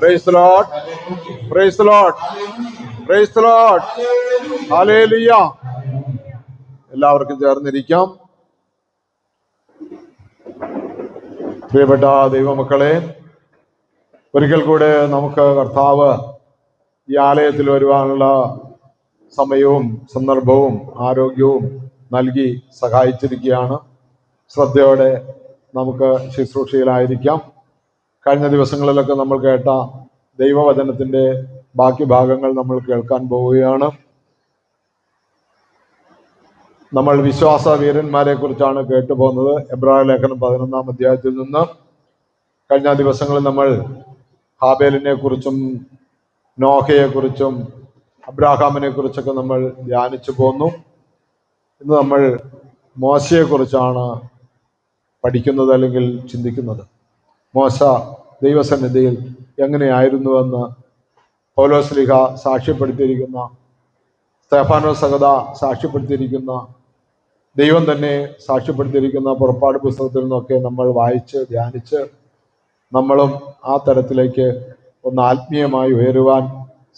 Praise Lord praise Lord praise Lord hallelujah എല്ലാവർക്കും ചേർന്നിരിക്കാം. പ്രിയപ്പെട്ട ദൈവമക്കളെ ഒരിക്കൽ കൂടെ നമുക്ക് കർത്താവ് ഈ ആലയത്തിൽ വരുവാനുള്ള സമയവും സന്ദർഭവും ആരോഗ്യവും നൽകി സഹായിച്ചിരിക്കുകയാണ്. ശ്രദ്ധയോടെ നമുക്ക് ശുശ്രൂഷയിലായിരിക്കാം. കഴിഞ്ഞ ദിവസങ്ങളിലൊക്കെ നമ്മൾ കേട്ട ദൈവവചനത്തിന്റെ ബാക്കി ഭാഗങ്ങൾ നമ്മൾ കേൾക്കാൻ പോവുകയാണ്. നമ്മൾ വിശ്വാസ വീരന്മാരെ കുറിച്ചാണ് കേട്ടുപോകുന്നത് എബ്രാഹിം ലേഖനം പതിനൊന്നാം അധ്യായത്തിൽ നിന്ന് കഴിഞ്ഞ ദിവസങ്ങളിൽ നമ്മൾ ഹാബേലിനെ കുറിച്ചും നോഹയെ കുറിച്ചും അബ്രാഹാമിനെ കുറിച്ചൊക്കെ നമ്മൾ ധ്യാനിച്ചു പോന്നു. ഇന്ന് നമ്മൾ മോശയെ കുറിച്ചാണ് പഠിക്കുന്നത് അല്ലെങ്കിൽ ചിന്തിക്കുന്നത്. മോശ ദൈവസന്നിധിയിൽ എങ്ങനെയായിരുന്നുവെന്ന് പൗലോസ്ലിഹ സാക്ഷ്യപ്പെടുത്തിയിരിക്കുന്ന സ്തേഫാനോ സഹത സാക്ഷ്യപ്പെടുത്തിയിരിക്കുന്ന ദൈവം തന്നെ സാക്ഷ്യപ്പെടുത്തിയിരിക്കുന്ന പുറപ്പാട് പുസ്തകത്തിൽ നിന്നൊക്കെ നമ്മൾ വായിച്ച് ധ്യാനിച്ച് നമ്മളും ആ തരത്തിലേക്ക് ഒന്ന് ആത്മീയമായി ഉയരുവാൻ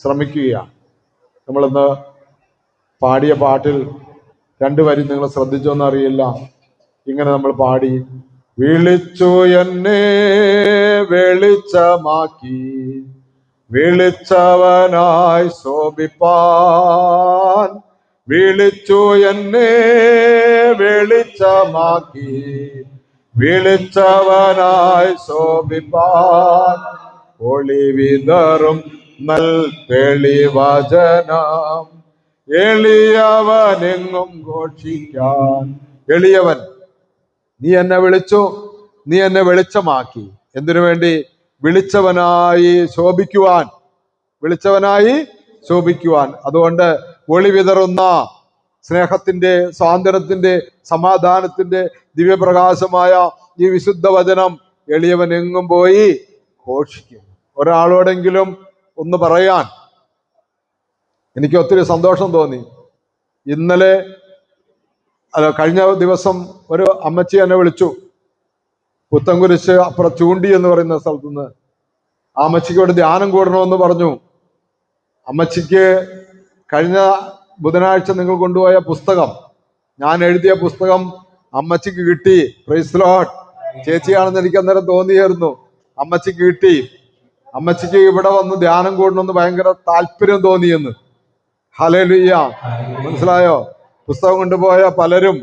ശ്രമിക്കുകയാണ്. നമ്മളിന്ന് പാടിയ പാട്ടിൽ രണ്ടു വരി നിങ്ങൾ ശ്രദ്ധിച്ചോന്നറിയില്ല. ഇങ്ങനെ നമ്മൾ പാടി വിളിച്ചു എന്നെ വെളിച്ചമാക്കി. വിളിച്ചവനായി ശോഭിപ്പാൻ. വിളിച്ചു എന്നെ വെളിച്ചമാക്കി. വിളിച്ചവനായി ശോഭിപ്പാൻ. ഒളിവിതറും നൽ തെളിവചനം. എളിയവനെങ്ങും ഘോഷിക്കാൻ. എളിയവൻ നീ എന്നെ വിളിച്ചു നീ എന്നെ വെളിച്ചമാക്കി. എന്തിനു വേണ്ടി? വിളിച്ചവനായി ശോഭിക്കുവാൻ. വിളിച്ചവനായി ശോഭിക്കുവാൻ. അതുകൊണ്ട് ഒളി വിതറുന്ന സ്നേഹത്തിന്റെ സ്വാതന്ത്ര്യത്തിന്റെ സമാധാനത്തിന്റെ ദിവ്യപ്രകാശമായ ഈ വിശുദ്ധ വചനം എളിയവൻ എങ്ങും പോയി ഘോഷിക്കും. ഒരാളോടെങ്കിലും ഒന്ന് പറയാൻ. എനിക്ക് ഒത്തിരി സന്തോഷം തോന്നി. ഇന്നലെ അല്ല കഴിഞ്ഞ ദിവസം ഒരു അമ്മച്ചി എന്നെ വിളിച്ചു. പുത്തംകുരിശ് അപ്പുറം ചൂണ്ടി എന്ന് പറയുന്ന സ്ഥലത്ത് നിന്ന് ആ അമ്മച്ചിക്ക് ഇവിടെ ധ്യാനം കൂടണമെന്ന് പറഞ്ഞു. അമ്മച്ചിക്ക് കഴിഞ്ഞ ബുധനാഴ്ച നിങ്ങൾ കൊണ്ടുപോയ പുസ്തകം ഞാൻ എഴുതിയ പുസ്തകം അമ്മച്ചിക്ക് കിട്ടി. പ്രൈസ് ലോട്ട് ചേച്ചിയാണെന്ന് എനിക്ക് അന്നേരം തോന്നിയായിരുന്നു. അമ്മച്ചിക്ക് കിട്ടി. അമ്മച്ചിക്ക് ഇവിടെ വന്ന് ധ്യാനം കൂടണമെന്ന് ഭയങ്കര താല്പര്യം തോന്നിയെന്ന്. ഹലേ ലുയ്യ മനസ്സിലായോ? പുസ്തകം കൊണ്ടുപോയ പലരും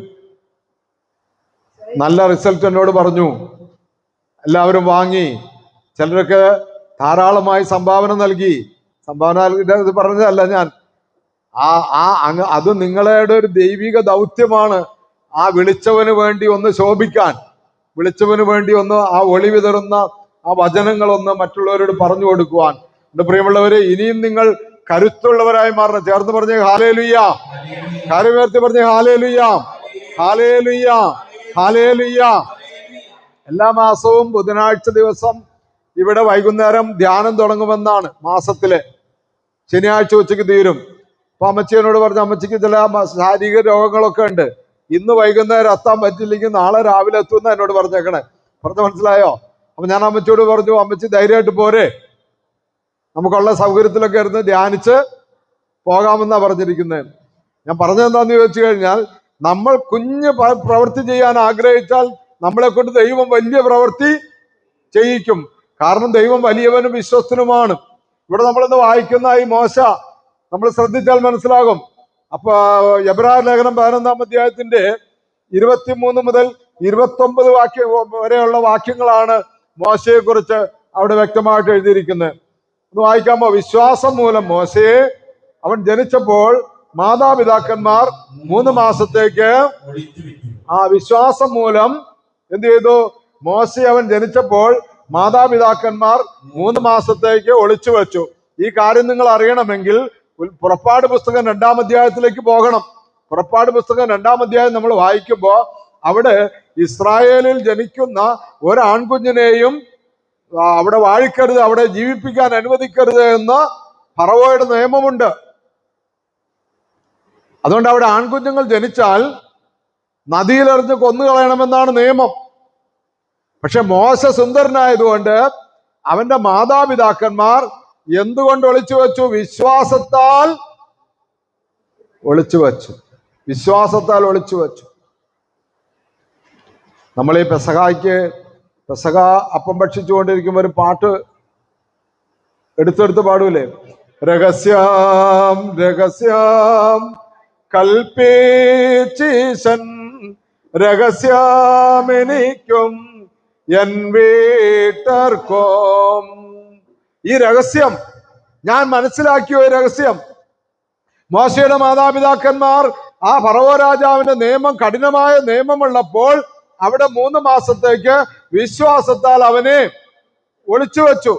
നല്ല റിസൾട്ട് എന്നോട് പറഞ്ഞു. എല്ലാവരും വാങ്ങി. ചിലരൊക്കെ ധാരാളമായി സംഭാവന നൽകി. സംഭാവന ഇത് പറഞ്ഞതല്ല ഞാൻ. ആ ആ അങ്ങ് അത് നിങ്ങളുടെ ഒരു ദൈവിക ദൗത്യമാണ്. ആ വിളിച്ചവന് വേണ്ടി ഒന്ന് ശോഭിക്കാൻ. വിളിച്ചവന് വേണ്ടി ഒന്ന് ആ ഒളി വിതറുന്ന ആ വചനങ്ങളൊന്ന് മറ്റുള്ളവരോട് പറഞ്ഞു കൊടുക്കുവാൻ. എന്റെ പ്രിയമുള്ളവരെ ഇനിയും നിങ്ങൾ കരുത്തുള്ളവരായി മാറണം. ചേർന്ന് പറഞ്ഞ് ഹാലേ ലുയ്യ കാര്യമേർത്തി പറഞ്ഞേ ഹാലേ ലുയ്യ ഹാലേ ലുയ്യ ഹാലേ ലുയ്യ എല്ലാ മാസവും ബുധനാഴ്ച ദിവസം ഇവിടെ വൈകുന്നേരം ധ്യാനം തുടങ്ങുമെന്നാണ് മാസത്തിലെ. ശനിയാഴ്ച ഉച്ചയ്ക്ക് തീരും. അപ്പൊ അമ്മച്ചിയനോട് പറഞ്ഞു അമ്മച്ചിക്ക് ചില ശാരീരിക രോഗങ്ങളൊക്കെ ഉണ്ട്. ഇന്ന് വൈകുന്നേരം എത്താൻ പറ്റില്ലെങ്കിൽ നാളെ രാവിലെ എത്തുമെന്ന് എന്നോട് പറഞ്ഞേക്കണേ. പറഞ്ഞ മനസ്സിലായോ? അപ്പൊ ഞാൻ അമ്മച്ചിയോട് പറഞ്ഞു അമ്മച്ചി ധൈര്യമായിട്ട് പോരെ. നമുക്കുള്ള സൗകര്യത്തിലൊക്കെ ഇരുന്ന് ധ്യാനിച്ച് പോകാമെന്നാ പറഞ്ഞിരിക്കുന്നത് ഞാൻ പറഞ്ഞതെന്താന്ന് ചോദിച്ചു കഴിഞ്ഞാൽ നമ്മൾ കുഞ്ഞ് പ്രവൃത്തി ചെയ്യാൻ ആഗ്രഹിച്ചാൽ നമ്മളെ കൊണ്ട് ദൈവം വലിയ പ്രവൃത്തി ചെയ്യിക്കും. കാരണം ദൈവം വലിയവനും വിശ്വസ്തനുമാണ്. ഇവിടെ നമ്മളിന്ന് വായിക്കുന്ന ഈ മോശ നമ്മൾ ശ്രദ്ധിച്ചാൽ മനസ്സിലാകും. അപ്പൊ എബ്രാഹിം ലേഖനം പതിനൊന്നാം അധ്യായത്തിന്റെ ഇരുപത്തിമൂന്ന് മുതൽ ഇരുപത്തി ഒമ്പത് വാക്യ വരെയുള്ള വാക്യങ്ങളാണ് മോശയെ കുറിച്ച് അവിടെ വ്യക്തമായിട്ട് എഴുതിയിരിക്കുന്നത്. വായിക്കാമോ? വിശ്വാസം മൂലം മോശയെ അവൻ ജനിച്ചപ്പോൾ മാതാപിതാക്കന്മാർ മൂന്ന് മാസത്തേക്ക് ആ വിശ്വാസം മൂലം എന്ത് ചെയ്തു? മോശ അവൻ ജനിച്ചപ്പോൾ മാതാപിതാക്കന്മാർ മൂന്ന് മാസത്തേക്ക് ഒളിച്ചു വെച്ചു. ഈ കാര്യം നിങ്ങൾ അറിയണമെങ്കിൽ പുറപ്പാട് പുസ്തകം രണ്ടാം അധ്യായത്തിലേക്ക് പോകണം. പുറപ്പാട് പുസ്തകം രണ്ടാം അധ്യായം നമ്മൾ വായിക്കുമ്പോൾ അവിടെ ഇസ്രായേലിൽ ജനിക്കുന്ന ഒരു ആൺകുഞ്ഞിനെയും ആ, അവിടെ വാഴിക്കരുത് അവിടെ ജീവിപ്പിക്കാൻ അനുവദിക്കരുത് എന്ന് ഫറവോയുടെ നിയമമുണ്ട്. അതുകൊണ്ട് അവിടെ ആൺകുഞ്ഞുങ്ങൾ ജനിച്ചാൽ നദിയിലെറിഞ്ഞ് കൊന്നുകളയണമെന്നാണ് നിയമം. പക്ഷെ മോശ സുന്ദരനായതുകൊണ്ട് അവന്റെ മാതാപിതാക്കന്മാർ എന്തുകൊണ്ട് ഒളിച്ചു വെച്ചു? വിശ്വാസത്താൽ ഒളിച്ചു വെച്ചു. വിശ്വാസത്താൽ ഒളിച്ചു വെച്ചു. നമ്മൾ ഈ പെസഹായ്ക്ക് പെസഹ അപ്പം ഭക്ഷിച്ചുകൊണ്ടിരിക്കുമ്പോൾ ഒരു പാട്ട് എടുത്തെടുത്ത് പാടൂലേ? രഹസ്യം രഹസ്യം കൽപ്പേച്ചീശൻ രഹസ്യമെനിക്കും എൻ വീട്ടർക്കും. ഈ രഹസ്യം ഞാൻ മനസ്സിലാക്കിയ ഒരു രഹസ്യം. മോശയുടെ മാതാപിതാക്കന്മാർ ആ ഫറവോ രാജാവിന്റെ നിയമം കഠിനമായ നിയമമുള്ളപ്പോൾ അവിടെ മൂന്ന് മാസത്തേക്ക് വിശ്വാസത്താൽ അവനെ ഒളിച്ചു വെച്ചു.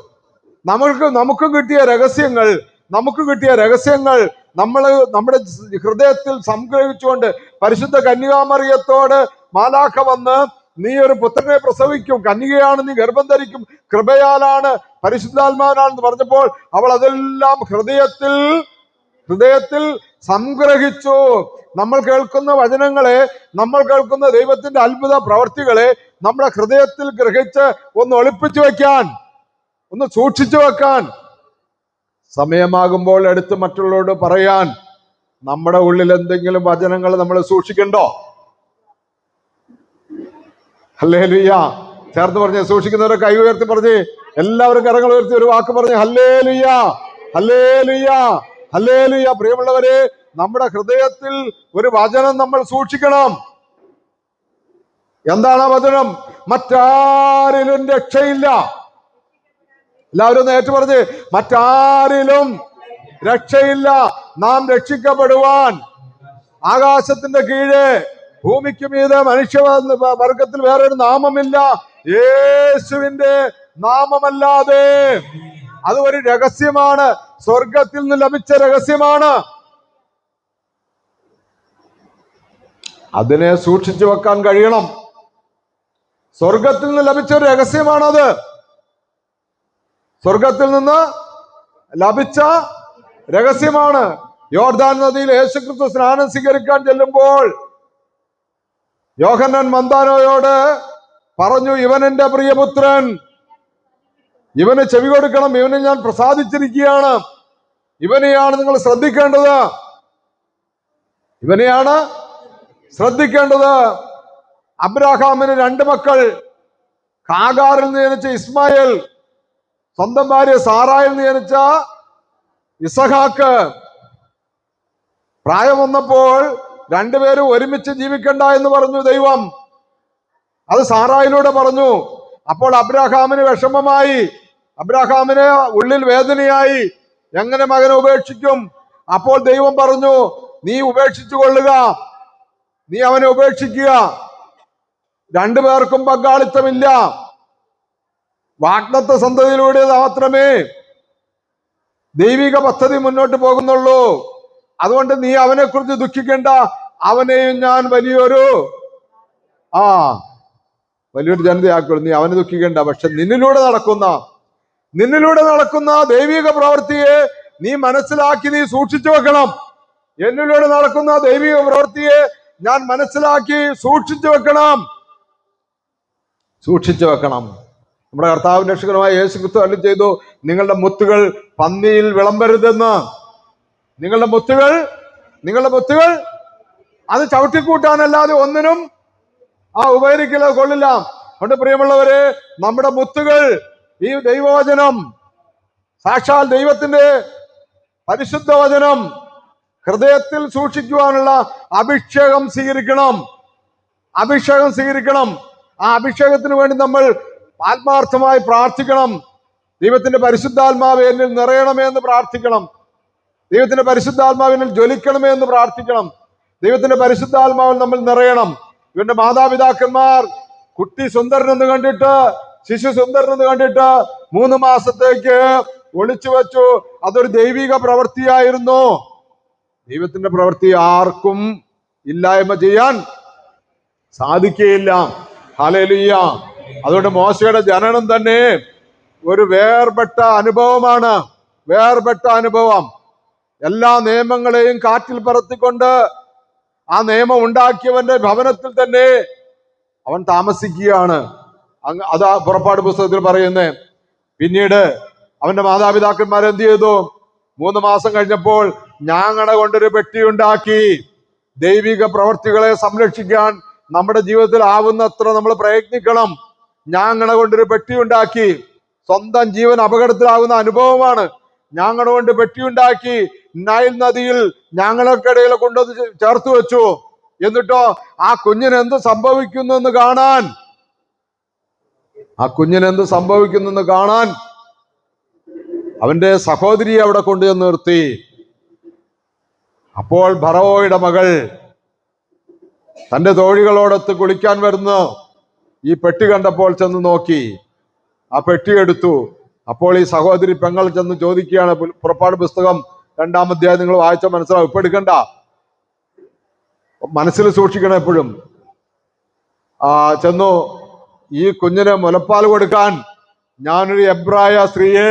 നമ്മൾക്ക് നമുക്കും കിട്ടിയ രഹസ്യങ്ങൾ നമുക്ക് കിട്ടിയ രഹസ്യങ്ങൾ നമ്മൾ നമ്മുടെ ഹൃദയത്തിൽ സംഗ്രഹിച്ചുകൊണ്ട് പരിശുദ്ധ കന്യകാമറിയത്തോട് മാലാഖ വന്ന് നീ ഒരു പുത്രനെ പ്രസവിക്കും കന്യകയാണ് നീ ഗർഭം ധരിക്കും കൃപയാലാണ് പരിശുദ്ധാത്മാവിനാണെന്ന് പറഞ്ഞപ്പോൾ അവൾ അതെല്ലാം ഹൃദയത്തിൽ ഹൃദയത്തിൽ സംഗ്രഹിച്ചു. നമ്മൾ കേൾക്കുന്ന വചനങ്ങളെ നമ്മൾ കേൾക്കുന്ന ദൈവത്തിന്റെ അത്ഭുത പ്രവർത്തികളെ നമ്മുടെ ഹൃദയത്തിൽ ഗ്രഹിച്ച് ഒന്ന് ഒളിപ്പിച്ചു വെക്കാൻ ഒന്ന് സൂക്ഷിച്ചു വെക്കാൻ. സമയമാകുമ്പോൾ എടുത്ത് മറ്റുള്ളവരോട് പറയാൻ നമ്മുടെ ഉള്ളിൽ എന്തെങ്കിലും വചനങ്ങൾ നമ്മൾ സൂക്ഷിക്കണ്ടോ? ഹല്ലേ ലുയ്യ ചേർത്ത് പറഞ്ഞ് സൂക്ഷിക്കുന്നവരെ കൈ ഉയർത്തി പറഞ്ഞ് എല്ലാവരും കരങ്ങൾ ഉയർത്തി ഒരു വാക്ക് പറഞ്ഞ് ഹല്ലേ ലുയ്യ ഹല്ലേ ലുയ്യ ഹല്ലേ ലുയ്യ പ്രിയമുള്ളവരെ നമ്മുടെ ഹൃദയത്തിൽ ഒരു വചനം നമ്മൾ സൂക്ഷിക്കണം. എന്താണ് വചനം? മറ്റാരിലും രക്ഷയില്ല. എല്ലാവരും ഒന്ന് പറഞ്ഞ് മറ്റാരിലും രക്ഷയില്ല. നാം രക്ഷിക്കപ്പെടുവാൻ ആകാശത്തിന്റെ കീഴെ ഭൂമിക്ക് മീതെ മനുഷ്യ വർഗത്തിൽ വേറൊരു നാമമില്ല. യേശുവിന്റെ നാമമല്ലാതെ അത് ഒരു രഹസ്യമാണ്. സ്വർഗത്തിൽ നിന്ന് ലഭിച്ച രഹസ്യമാണ്. അതിനെ സൂക്ഷിച്ചു വെക്കാൻ കഴിയണം. സ്വർഗത്തിൽ നിന്ന് ലഭിച്ച ഒരു രഹസ്യമാണത്. സ്വർഗത്തിൽ നിന്ന് ലഭിച്ച രഹസ്യമാണ്. യോർദാൻ നദിയിൽ യേശുക്രിസ്തു സ്നാനം സ്വീകരിക്കാൻ ചെല്ലുമ്പോൾ യോഹന്നൻ മന്ദാനോയോട് പറഞ്ഞു ഇവൻ പ്രിയപുത്രൻ. ഇവന് ചെവി കൊടുക്കണം ഇവനെ ഞാൻ പ്രസാദിച്ചിരിക്കുകയാണ്. ഇവനെയാണ് നിങ്ങൾ ശ്രദ്ധിക്കേണ്ടത്. ഇവനെയാണ് ശ്രദ്ധിക്കേണ്ടത്. അബ്രാഹാമിന് രണ്ട് മക്കൾ കാകാറിൽ നിന്ന് ജനിച്ച ഇസ്മായേൽ സ്വന്തം ഭാര്യ സാറായിൽ നിന്ന് ജനിച്ച ഇസഹാക്ക്. പ്രായം വന്നപ്പോൾ രണ്ടുപേരും ഒരുമിച്ച് ജീവിക്കണ്ട എന്ന് പറഞ്ഞു ദൈവം. അത് സാറായിലൂടെ പറഞ്ഞു. അപ്പോൾ അബ്രാഹാമിന് വിഷമമായി. അബ്രാഹാമിന് ഉള്ളിൽ വേദനയായി. എങ്ങനെ മകനെ ഉപേക്ഷിക്കും? അപ്പോൾ ദൈവം പറഞ്ഞു നീ ഉപേക്ഷിച്ചു കൊള്ളുക. നീ അവനെ ഉപേക്ഷിക്കുക. രണ്ടു പേർക്കും പങ്കാളിത്തമില്ല. വാഗ്ദത്ത സന്തതിയിലൂടെ മാത്രമേ ദൈവിക പദ്ധതി മുന്നോട്ട് പോകുന്നുള്ളൂ. അതുകൊണ്ട് നീ അവനെ കുറിച്ച് ദുഃഖിക്കേണ്ട. അവനെയും ഞാൻ വലിയൊരു ആ വലിയൊരു ജനതയാക്കുള്ളൂ. നീ അവനെ ദുഃഖിക്കേണ്ട. പക്ഷെ നിന്നിലൂടെ നടക്കുന്ന നിന്നിലൂടെ നടക്കുന്ന ദൈവിക പ്രവൃത്തിയെ നീ മനസ്സിലാക്കി നീ സൂക്ഷിച്ചു വെക്കണം. എന്നിലൂടെ നടക്കുന്ന ദൈവിക പ്രവൃത്തിയെ ഞാൻ മനസ്സിലാക്കി സൂക്ഷിച്ചു വെക്കണം. സൂക്ഷിച്ചു വെക്കണം. നമ്മുടെ കർത്താവ് രക്ഷകരമായ യേശു ക്രിസ്തു അല്ലി ചെയ്തു നിങ്ങളുടെ മുത്തുകൾ പന്നിയിൽ വിളമ്പരുതെന്ന്. നിങ്ങളുടെ മുത്തുകൾ നിങ്ങളുടെ മുത്തുകൾ അത് ചവിട്ടിക്കൂട്ടാനല്ലാതെ ഒന്നിനും ആ ഉപകരിക്കില്ല കൊള്ളില്ല. അതുകൊണ്ട് പ്രിയമുള്ളവരെ നമ്മുടെ മുത്തുകൾ ഈ ദൈവവചനം സാക്ഷാൽ ദൈവത്തിന്റെ പരിശുദ്ധ വചനം ഹൃദയത്തിൽ സൂക്ഷിക്കുവാനുള്ള അഭിഷേകം സ്വീകരിക്കണം. അഭിഷേകം സ്വീകരിക്കണം. ആ അഭിഷേകത്തിന് വേണ്ടി നമ്മൾ ആത്മാർത്ഥമായി പ്രാർത്ഥിക്കണം. ദൈവത്തിന്റെ പരിശുദ്ധാത്മാവ് എന്നിൽ നിറയണമേ എന്ന് പ്രാർത്ഥിക്കണം. ദൈവത്തിന്റെ പരിശുദ്ധാത്മാവിനിൽ ജ്വലിക്കണമേ എന്ന് പ്രാർത്ഥിക്കണം. ദൈവത്തിന്റെ പരിശുദ്ധാത്മാവിൽ നമ്മൾ നിറയണം. ഇവന്റെ മാതാപിതാക്കന്മാർ കുട്ടി സുന്ദരനെന്ന് കണ്ടിട്ട് ശിശു സുന്ദരനെന്ന് കണ്ടിട്ട് മൂന്ന് മാസത്തേക്ക് ഒളിച്ചു വെച്ചു. അതൊരു ദൈവിക പ്രവൃത്തിയായിരുന്നു. ദൈവത്തിന്റെ പ്രവൃത്തി ആർക്കും ഇല്ലായ്മ ചെയ്യാൻ സാധിക്കുകയില്ല. ഹലലുയ്യ അതുകൊണ്ട് മോശയുടെ ജനനം തന്നെ ഒരു വേർപെട്ട അനുഭവമാണ്. വേർപെട്ട അനുഭവം. എല്ലാ നിയമങ്ങളെയും കാറ്റിൽ പറത്തിക്കൊണ്ട് ആ നിയമം ഉണ്ടാക്കിയവന്റെ ഭവനത്തിൽ തന്നെ അവൻ താമസിക്കുകയാണ്. അതാ പുറപ്പാട് പുസ്തകത്തിൽ പറയുന്നേ. പിന്നീട് അവന്റെ മാതാപിതാക്കന്മാർ എന്ത് ചെയ്തു? മൂന്ന് മാസം കഴിഞ്ഞപ്പോൾ ഞാങ്ങട കൊണ്ടൊരു പെട്ടി ഉണ്ടാക്കി. ദൈവിക പ്രവർത്തികളെ സംരക്ഷിക്കാൻ നമ്മുടെ ജീവിതത്തിൽ ആവുന്നത്ര നമ്മൾ പ്രയത്നിക്കണം. ഞാങ്ങട കൊണ്ടൊരു പെട്ടി ഉണ്ടാക്കി. സ്വന്തം ജീവൻ അപകടത്തിലാകുന്ന അനുഭവമാണ്. ഞാങ്ങട കൊണ്ട് പെട്ടി ഉണ്ടാക്കി. നൈൽ നദിയിൽ ഞങ്ങൾക്കിടയിൽ കൊണ്ടുവന്ന് ചേർത്ത് വെച്ചു. എന്നിട്ടോ ആ കുഞ്ഞിന് എന്ത് സംഭവിക്കുന്നു എന്ന് കാണാൻ. ആ കുഞ്ഞിന് എന്ത് സംഭവിക്കുന്നു എന്ന് കാണാൻ. അവന്റെ സഹോദരി അവിടെ കൊണ്ടുചെന്ന് നിർത്തി. അപ്പോൾ ഭറവോയുടെ മകൾ തന്റെ തോഴികളോടൊത്ത് കുളിക്കാൻ വരുന്നു. ഈ പെട്ടി കണ്ടപ്പോൾ ചെന്ന് നോക്കി. ആ പെട്ടി എടുത്തു. അപ്പോൾ ഈ സഹോദരി പെങ്ങൾ ചെന്ന് ചോദിക്കുകയാണ് പുറപ്പാട് പുസ്തകം രണ്ടാം അധ്യായം നിങ്ങൾ വായിച്ച മനസ്സിലാവും. ഇപ്പൊ എടുക്കണ്ട. മനസ്സിൽ സൂക്ഷിക്കണം എപ്പോഴും. ആ ചെന്നു. ഈ കുഞ്ഞിന് മുലപ്പാൽ കൊടുക്കാൻ ഞാനൊരു എബ്രായ സ്ത്രീയെ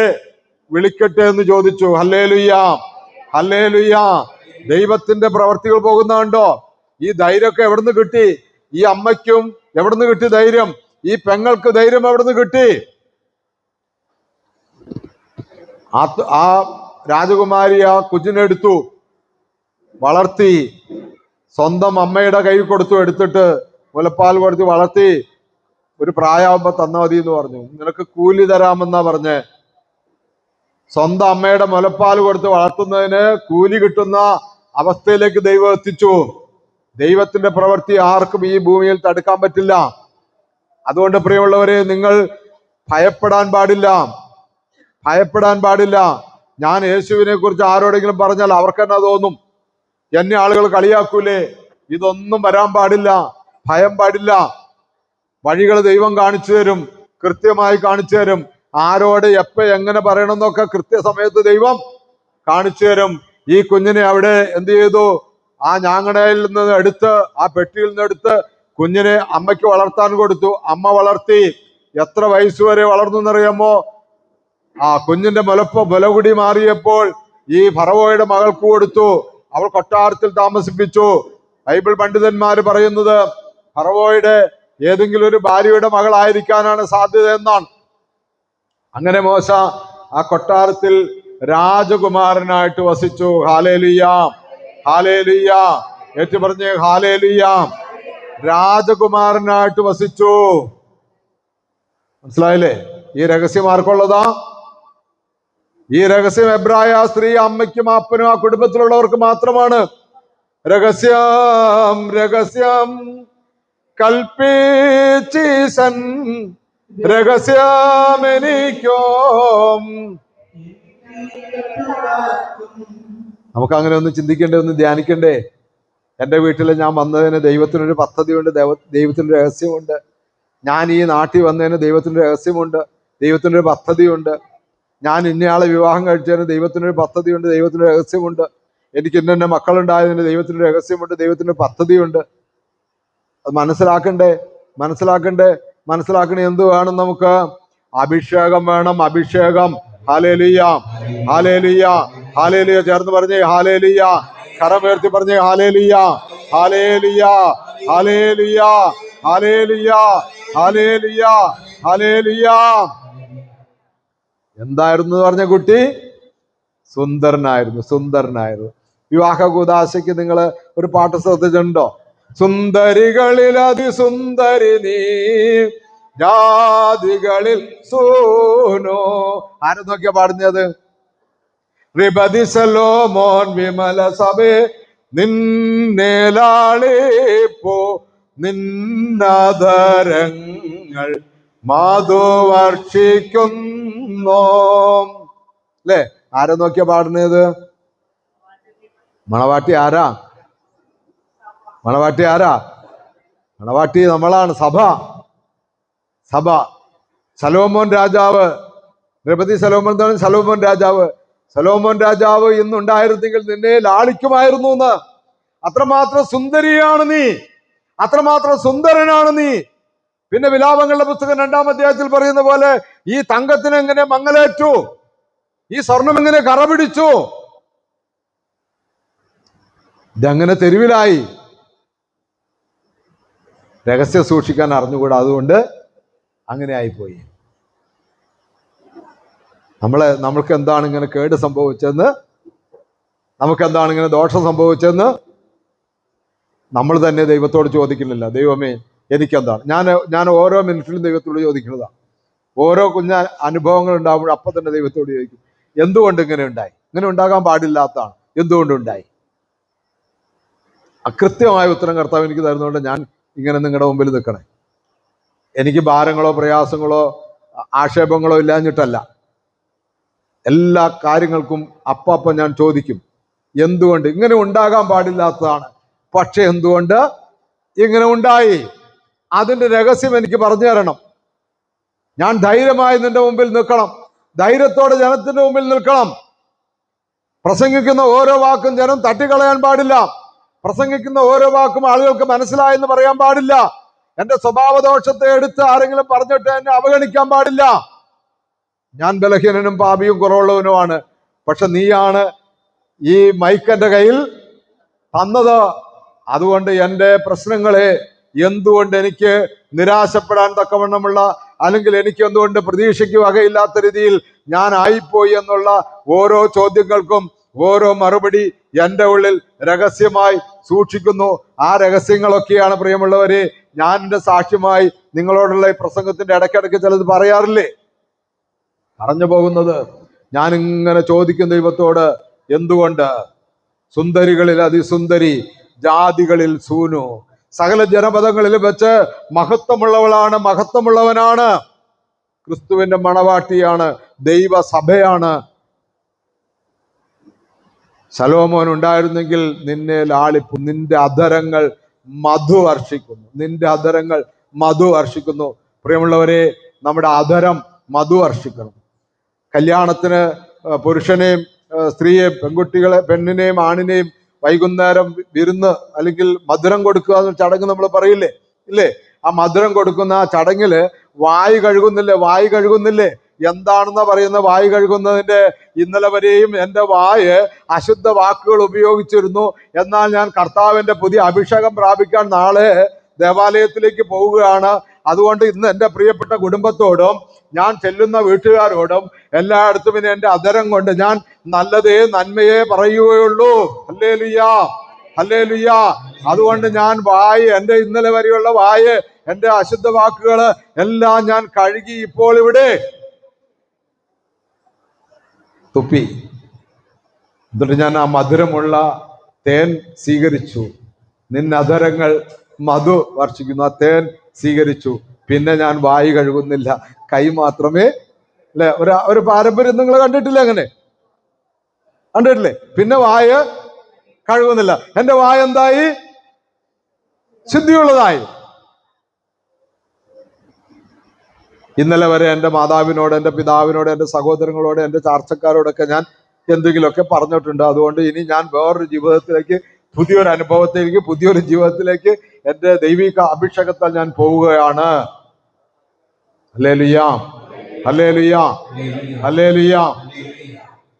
വിളിക്കട്ടെ എന്ന് ചോദിച്ചു. ഹല്ലേ ലുയ്യാ ഹല്ലേ ലുയ്യാ ദൈവത്തിന്റെ പ്രവർത്തികൾ പോകുന്ന കണ്ടോ? ഈ ധൈര്യമൊക്കെ എവിടുന്ന് കിട്ടി? ഈ അമ്മയ്ക്കും എവിടുന്ന് കിട്ടി ധൈര്യം? ഈ പെങ്ങൾക്ക് ധൈര്യം എവിടുന്ന് കിട്ടി? ആ രാജകുമാരി ആ കുഞ്ഞിനെടുത്തു വളർത്തി സ്വന്തം അമ്മയുടെ കൈ കൊടുത്തു എടുത്തിട്ട് മുലപ്പാൽ കൊടുത്ത് വളർത്തി ഒരു പ്രായമാകുമ്പോ തന്ന മതി എന്ന് പറഞ്ഞു. നിനക്ക് കൂലി തരാമെന്നാ പറഞ്ഞ്. സ്വന്തം അമ്മയുടെ മുലപ്പാൽ കൊടുത്ത് വളർത്തുന്നതിന് കൂലി കിട്ടുന്ന അവസ്ഥയിലേക്ക് ദൈവം എത്തിച്ചു. ദൈവത്തിന്റെ പ്രവൃത്തി ആർക്കും ഈ ഭൂമിയിൽ തടുക്കാൻ പറ്റില്ല. അതുകൊണ്ട് പ്രിയമുള്ളവരെ നിങ്ങൾ ഭയപ്പെടാൻ പാടില്ല. ഭയപ്പെടാൻ പാടില്ല. ഞാൻ യേശുവിനെ കുറിച്ച് ആരോടെങ്കിലും പറഞ്ഞാൽ അവർക്ക് തന്നെ തോന്നും? എന്നെ ആളുകൾ കളിയാക്കൂലേ? ഇതൊന്നും വരാൻ പാടില്ല ഭയം പാടില്ല. വഴികൾ ദൈവം കാണിച്ചു തരും കൃത്യമായി കാണിച്ചു തരും. ആരോട് എപ്പോ എങ്ങനെ പറയണമെന്നൊക്കെ കൃത്യസമയത്ത് ദൈവം കാണിച്ചു തരും. ഈ കുഞ്ഞിനെ അവിടെ എന്ത് ചെയ്തു? ആ ഞാങ്ങണയിൽ നിന്ന് എടുത്ത് ആ പെട്ടിയിൽ നിന്ന് എടുത്ത് കുഞ്ഞിനെ അമ്മയ്ക്ക് വളർത്താൻ കൊടുത്തു. അമ്മ വളർത്തി. എത്ര വയസ്സ് വരെ വളർന്നു എന്നറിയാമോ? ആ കുഞ്ഞിന്റെ മുലപ്പ് മുലകുടി മാറിയപ്പോൾ ഈ ഫറവോയുടെ മകൾക്ക് കൊടുത്തു അവൾ കൊട്ടാരത്തിൽ താമസിപ്പിച്ചു. ബൈബിൾ പണ്ഡിതന്മാർ പറയുന്നത് ഫറവോയുടെ ഏതെങ്കിലും ഒരു ഭാര്യയുടെ മകളായിരിക്കാനാണ് സാധ്യത എന്നാണ്. അങ്ങനെ മോശ ആ കൊട്ടാരത്തിൽ രാജകുമാരനായിട്ട് വസിച്ചു. ഹാലേലുയാം ഹാലേലുയ്യ ഏറ്റു പറഞ്ഞ് ഹാലേലുയാം. രാജകുമാരനായിട്ട് വസിച്ചു. മനസ്സിലായില്ലേ? ഈ രഹസ്യം ആർക്കുള്ളതാ ഈ രഹസ്യം എബ്രായ സ്ത്രീ അമ്മയ്ക്കും അപ്പനും ആ കുടുംബത്തിലുള്ളവർക്ക് മാത്രമാണ്. രഹസ്യം രഹസ്യം കൽപ്പീസൻ രഹസ്യം എനിക്കോ. നമുക്ക് അങ്ങനെ ഒന്ന് ചിന്തിക്കണ്ടേ ഒന്ന് ധ്യാനിക്കണ്ടേ? എന്റെ വീട്ടിൽ ഞാൻ വന്നതിന് ദൈവത്തിനൊരു പദ്ധതിയുണ്ട് ദൈവ ദൈവത്തിന്റെ രഹസ്യമുണ്ട്. ഞാൻ ഈ നാട്ടിൽ വന്നതിന് ദൈവത്തിന്റെ രഹസ്യമുണ്ട് ദൈവത്തിന്റെ ഒരു പദ്ധതിയുണ്ട്. ഞാൻ ഇന്നയാളെ വിവാഹം കഴിച്ചതിന് ദൈവത്തിനൊരു പദ്ധതിയുണ്ട് ദൈവത്തിനൊരു രഹസ്യമുണ്ട്. എനിക്ക് ഇന്ന മക്കളുണ്ടായതിന് ദൈവത്തിന്റെ രഹസ്യമുണ്ട് ദൈവത്തിന്റെ പദ്ധതിയുണ്ട്. അത് മനസ്സിലാക്കണ്ടേ? മനസ്സിലാക്കണ്ടേ? മനസ്സിലാക്കണേ എന്ത് വേണം നമുക്ക്? അഭിഷേകം വേണം അഭിഷേകം. ഹാലേലിയ ഹാലേലിയ ഹാലേലിയ ചേർന്ന് പറഞ്ഞേ ഹാലേലിയ കരമുയർത്തി പറഞ്ഞേ hallelujah hallelujah hallelujah hallelujah hallelujah hallelujah എന്തായിരുന്നു എന്ന് പറഞ്ഞ കുട്ടി? സുന്ദരനായിരുന്നു സുന്ദരനായിരുന്നു. വിവാഹ കൂതാശയ്ക്ക് നിങ്ങൾ ഒരു പാട്ട് ശ്രദ്ധിച്ചിട്ടുണ്ടോ? സുന്ദരികളിൽ അതിസുന്ദരി നീ ജാതികളിൽ സൂനോ. ആരും നോക്കിയാ പാടുന്നത്? റിബതി സലോമോൻ വിമല സഭേ നിന്നേലാളിപ്പോ നിന്നതരങ്ങൾ മാധു വർഷിക്കുന്നോ. അല്ലേ ആരാ നോക്കിയാ പാടുന്നത്? മണവാട്ടി ആരാ? മണവാട്ടി ആരാ? മണവാട്ടി നമ്മളാണ് സഭ. സഭ. സലോമോൻ രാജാവ്. ദ്രൗപതി സലോമോൻ എന്താണ് സലോമോൻ രാജാവ്. സലോമോൻ രാജാവ് ഇന്നുണ്ടായിരുന്നെങ്കിൽ നിന്നെ ലാളിക്കുമായിരുന്നു എന്ന്. അത്രമാത്രം സുന്ദരിയാണ് നീ. അത്രമാത്രം സുന്ദരനാണ് നീ. പിന്നെ വിലാപങ്ങളുടെ പുസ്തകം രണ്ടാം അധ്യായത്തിൽ പറയുന്ന പോലെ ഈ തങ്കത്തിന് എങ്ങനെ മങ്ങലേറ്റു? ഈ സ്വർണം എങ്ങനെ കറ പിടിച്ചു ഇതങ്ങനെ തെരുവിലായി. രഹസ്യം സൂക്ഷിക്കാൻ അറിഞ്ഞുകൂടാ അതുകൊണ്ട് അങ്ങനെ ആയിപ്പോയി. നമ്മളെ നമ്മൾക്ക് എന്താണ് ഇങ്ങനെ കേട് സംഭവിച്ചെന്ന് നമുക്ക് എന്താണ് ഇങ്ങനെ ദോഷം സംഭവിച്ചെന്ന് നമ്മൾ തന്നെ ദൈവത്തോട് ചോദിക്കുന്നില്ല. ദൈവമേ എനിക്കെന്താണ്? ഞാൻ ഞാൻ ഓരോ മിനിറ്റിലും ദൈവത്തോട് ചോദിക്കുന്നതാണ് ഓരോ കുഞ്ഞ അനുഭവങ്ങൾ ഉണ്ടാകുമ്പോൾ അപ്പം തന്നെ ദൈവത്തോട് ചോദിക്കും എന്തുകൊണ്ട് ഇങ്ങനെ ഉണ്ടായി? ഇങ്ങനെ ഉണ്ടാകാൻ പാടില്ലാത്തതാണ്. എന്തുകൊണ്ട് ഉണ്ടായി? അകൃത്യമായ ഉത്തരം കർത്താവ് എനിക്ക് തരുന്നതുകൊണ്ട് ഞാൻ ഇങ്ങനെ നിങ്ങളുടെ മുമ്പിൽ നിൽക്കണേ. എനിക്ക് ഭാരങ്ങളോ പ്രയാസങ്ങളോ ആക്ഷേപങ്ങളോ ഇല്ലാഞ്ഞിട്ടല്ല. എല്ലാ കാര്യങ്ങൾക്കും അപ്പം ഞാൻ ചോദിക്കും എന്തുകൊണ്ട്? ഇങ്ങനെ ഉണ്ടാകാൻ പാടില്ലാത്തതാണ്. പക്ഷെ എന്തുകൊണ്ട്? ഇങ്ങനെ ഉണ്ടായി. അതിന്റെ രഹസ്യം എനിക്ക് പറഞ്ഞു തരണം. ഞാൻ ധൈര്യമായി നിന്റെ മുമ്പിൽ നിൽക്കണം. ധൈര്യത്തോടെ ജനത്തിന്റെ മുമ്പിൽ നിൽക്കണം. പ്രസംഗിക്കുന്ന ഓരോ വാക്കും ജനം തട്ടിക്കളയാൻ പാടില്ല. പ്രസംഗിക്കുന്ന ഓരോ വാക്കും ആളുകൾക്ക് മനസ്സിലായെന്ന് പറയാൻ പാടില്ല. എന്റെ സ്വഭാവദോഷത്തെ എടുത്ത് ആരെങ്കിലും പറഞ്ഞിട്ട് എന്നെ അവഗണിക്കാൻ പാടില്ല. ഞാൻ ബലഹീനനും പാപിയും കുറവുള്ളവനുമാണ്. പക്ഷെ നീയാണ് ഈ മൈക്കന്റെ കയ്യിൽ തന്നത്. അതുകൊണ്ട് എന്റെ പ്രശ്നങ്ങളെ എന്തുകൊണ്ട് എനിക്ക് നിരാശപ്പെടാൻ തക്കവണ്ണമുള്ള അല്ലെങ്കിൽ എനിക്ക് എന്തുകൊണ്ട് പ്രതീക്ഷയ്ക്ക് വകയില്ലാത്ത രീതിയിൽ ഞാൻ ആയിപ്പോയി എന്നുള്ള ഓരോ ചോദ്യങ്ങൾക്കും ഓരോ മറുപടി എന്റെ ഉള്ളിൽ രഹസ്യമായി സൂക്ഷിക്കുന്നു. ആ രഹസ്യങ്ങളൊക്കെയാണ് പ്രിയമുള്ളവരെ ഞാൻ എന്റെ സാക്ഷ്യമായി നിങ്ങളോടുള്ള ഈ പ്രസംഗത്തിന്റെ ഇടയ്ക്കിടയ്ക്ക് ചിലത് പറയാറില്ലേ? പറഞ്ഞു പോകുന്നത് ഞാൻ ഇങ്ങനെ ചോദിക്കുന്ന ദൈവത്തോട് എന്തുകൊണ്ട് സുന്ദരികളിൽ അതിസുന്ദരി ജാതികളിൽ സൂനു? സകല ജനപദങ്ങളിൽ വെച്ച് മഹത്വമുള്ളവളാണ് മഹത്വമുള്ളവനാണ്. ക്രിസ്തുവിന്റെ മണവാട്ടിയാണ് ദൈവസഭയാണ്. ശലോമോൻ ഉണ്ടായിരുന്നെങ്കിൽ നിന്നെ ലാളിപ്പ് നിന്റെ അധരങ്ങൾ മധു വർഷിക്കുന്നു. നിന്റെ അധരങ്ങൾ മധു വർഷിക്കുന്നു. പ്രിയമുള്ളവരെ നമ്മുടെ അധരം മധു വർഷിക്കണം. കല്യാണത്തിന് പുരുഷനെയും ആ, സ്ത്രീയെയും പെൺകുട്ടികളെ പെണ്ണിനെയും ആണിനെയും വൈകുന്നേരം വിരുന്ന് അല്ലെങ്കിൽ മധുരം കൊടുക്കുക എന്ന ചടങ്ങ് നമ്മൾ പറയില്ലേ? ഇല്ലേ? ആ മധുരം കൊടുക്കുന്ന ആ ചടങ്ങിൽ വായ് കഴുകുന്നില്ലേ? വായ് കഴുകുന്നില്ലേ? എന്താണെന്ന് പറയുന്ന വായ് കഴുകുന്നതിന്റെ ഇന്നലെ വരെയും എന്റെ വായ് അശുദ്ധ വാക്കുകൾ ഉപയോഗിച്ചിരുന്നു. എന്നാൽ ഞാൻ കർത്താവിന്റെ പുതിയ അഭിഷേകം പ്രാപിക്കാൻ നാളെ ദേവാലയത്തിലേക്ക് പോവുകയാണ്. അതുകൊണ്ട് ഇന്ന് എന്റെ പ്രിയപ്പെട്ട കുടുംബത്തോടും ഞാൻ ചെല്ലുന്ന വീട്ടുകാരോടും എല്ലായിടത്തും ഇനി എന്റെ അതരം കൊണ്ട് ഞാൻ നല്ലതേ നന്മയെ പറയുകയുള്ളൂ. അല്ലേ ലുയ്യാ അല്ലേ ലുയ്യാ അതുകൊണ്ട് ഞാൻ വായ് എന്റെ ഇന്നലെ വരെയുള്ള വായ് എന്റെ അശുദ്ധ വാക്കുകൾ എല്ലാം ഞാൻ കഴുകി ഇപ്പോൾ ഇവിടെ തുപ്പി. എന്നിട്ട് ഞാൻ ആ മധുരമുള്ള തേൻ സ്വീകരിച്ചു. നിന്നധരങ്ങൾ മധു വർഷിക്കുന്നു. ആ തേൻ സ്വീകരിച്ചു. പിന്നെ ഞാൻ വായി കഴുകുന്നില്ല. കൈ മാത്രമേ അല്ലെ? ഒരു ഒരു പാരമ്പര്യം നിങ്ങൾ കണ്ടിട്ടില്ല അങ്ങനെ? കണ്ടിട്ടില്ലേ? പിന്നെ വായ കഴുകുന്നില്ല. എന്റെ വായ എന്തായി? ശുദ്ധിയുള്ളതായി. ഇന്നലെ വരെ എന്റെ മാതാവിനോട് എന്റെ പിതാവിനോട് എന്റെ സഹോദരങ്ങളോട് എന്റെ ചാർച്ചക്കാരോടൊക്കെ ഞാൻ എന്തെങ്കിലുമൊക്കെ പറഞ്ഞിട്ടുണ്ട്. അതുകൊണ്ട് ഇനി ഞാൻ വേറൊരു ജീവിതത്തിലേക്ക് പുതിയൊരു അനുഭവത്തിലേക്ക് പുതിയൊരു ജീവിതത്തിലേക്ക് എന്റെ ദൈവിക അഭിഷേകത്താൽ ഞാൻ പോവുകയാണ്.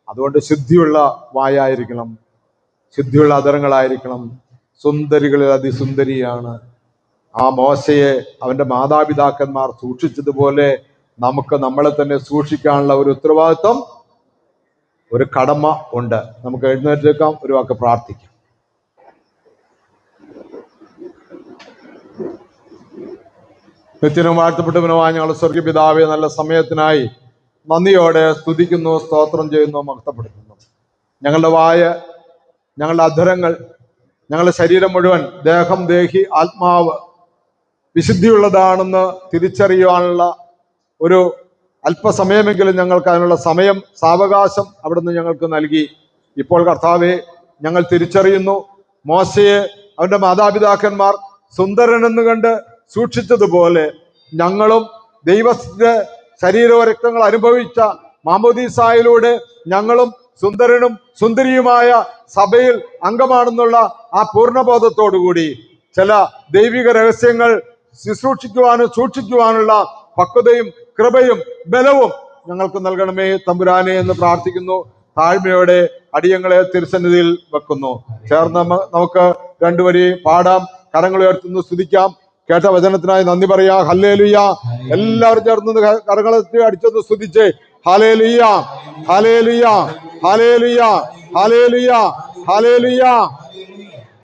അതുകൊണ്ട് ശുദ്ധിയുള്ള വായായിരിക്കണം. ശുദ്ധിയുള്ള അതരങ്ങളായിരിക്കണം സുന്ദരികളിൽ അതിസുന്ദരിയാണ്. ആ മോശയെ അവന്റെ മാതാപിതാക്കന്മാർ സൂക്ഷിച്ചതുപോലെ നമുക്ക് നമ്മളെ തന്നെ സൂക്ഷിക്കാനുള്ള ഒരു ഉത്തരവാദിത്വം ഒരു കടമ ഉണ്ട്. നമുക്ക് എഴുന്നേറ്റേക്കാം ഒരു വാക്ക് പ്രാർത്ഥിക്കാം. നിത്യനും വാഴ്ത്തപ്പെട്ടവനുമായ സ്വർഗ പിതാവെ നല്ല സമയത്തിനായി നന്ദിയോടെ സ്തുതിക്കുന്നു സ്തോത്രം ചെയ്യുന്നു മഹത്തപ്പെടുത്തുന്നു ഞങ്ങളുടെ വായ ഞങ്ങളുടെ അധരങ്ങൾ ഞങ്ങളുടെ ശരീരം മുഴുവൻ ദേഹം ദേഹി ആത്മാവ് വിശുദ്ധിയുള്ളതാണെന്ന് തിരിച്ചറിയുവാനുള്ള ഒരു അല്പസമയമെങ്കിലും ഞങ്ങൾക്ക് അതിനുള്ള സമയം സാവകാശം അവിടുന്ന് ഞങ്ങൾക്ക് നൽകി. ഇപ്പോൾ കർത്താവെ ഞങ്ങൾ തിരിച്ചറിയുന്നു. മോശയെ അവന്റെ മാതാപിതാക്കന്മാർ സുന്ദരനെന്ന് കണ്ട് സൂക്ഷിച്ചതുപോലെ ഞങ്ങളും ദൈവത്തിന്റെ ശരീരവും രക്തങ്ങൾ അനുഭവിച്ച മാമോദീസായിലൂടെ ഞങ്ങളും സുന്ദരനും സുന്ദരിയുമായ സഭയിൽ അംഗമാണെന്നുള്ള ആ പൂർണബോധത്തോടുകൂടി ചില ദൈവിക രഹസ്യങ്ങൾ ശുശ്രൂഷിക്കുവാനും സൂക്ഷിക്കുവാനുള്ള പക്വതയും കൃപയും ബലവും ഞങ്ങൾക്ക് നൽകണമേ തമ്പുരാനെ എന്ന് പ്രാർത്ഥിക്കുന്നു. താഴ്മയോടെ അടിയങ്ങളെ തിരുസന്നിധിയിൽ വെക്കുന്നു. ചേർന്ന് നമുക്ക് രണ്ടുവരി പാടാം. കരങ്ങൾ ഉയർത്തുന്നു സ്തുതിക്കാം. കേട്ട വചനത്തിനായി നന്ദി പറയാ. ഹല്ലേലുയ. എല്ലാവരും ചേർന്ന് കരകളെത്തി അടിച്ചൊന്ന് സ്തുതിച്ച്. Hallelujah hallelujah hallelujah hallelujah hallelujah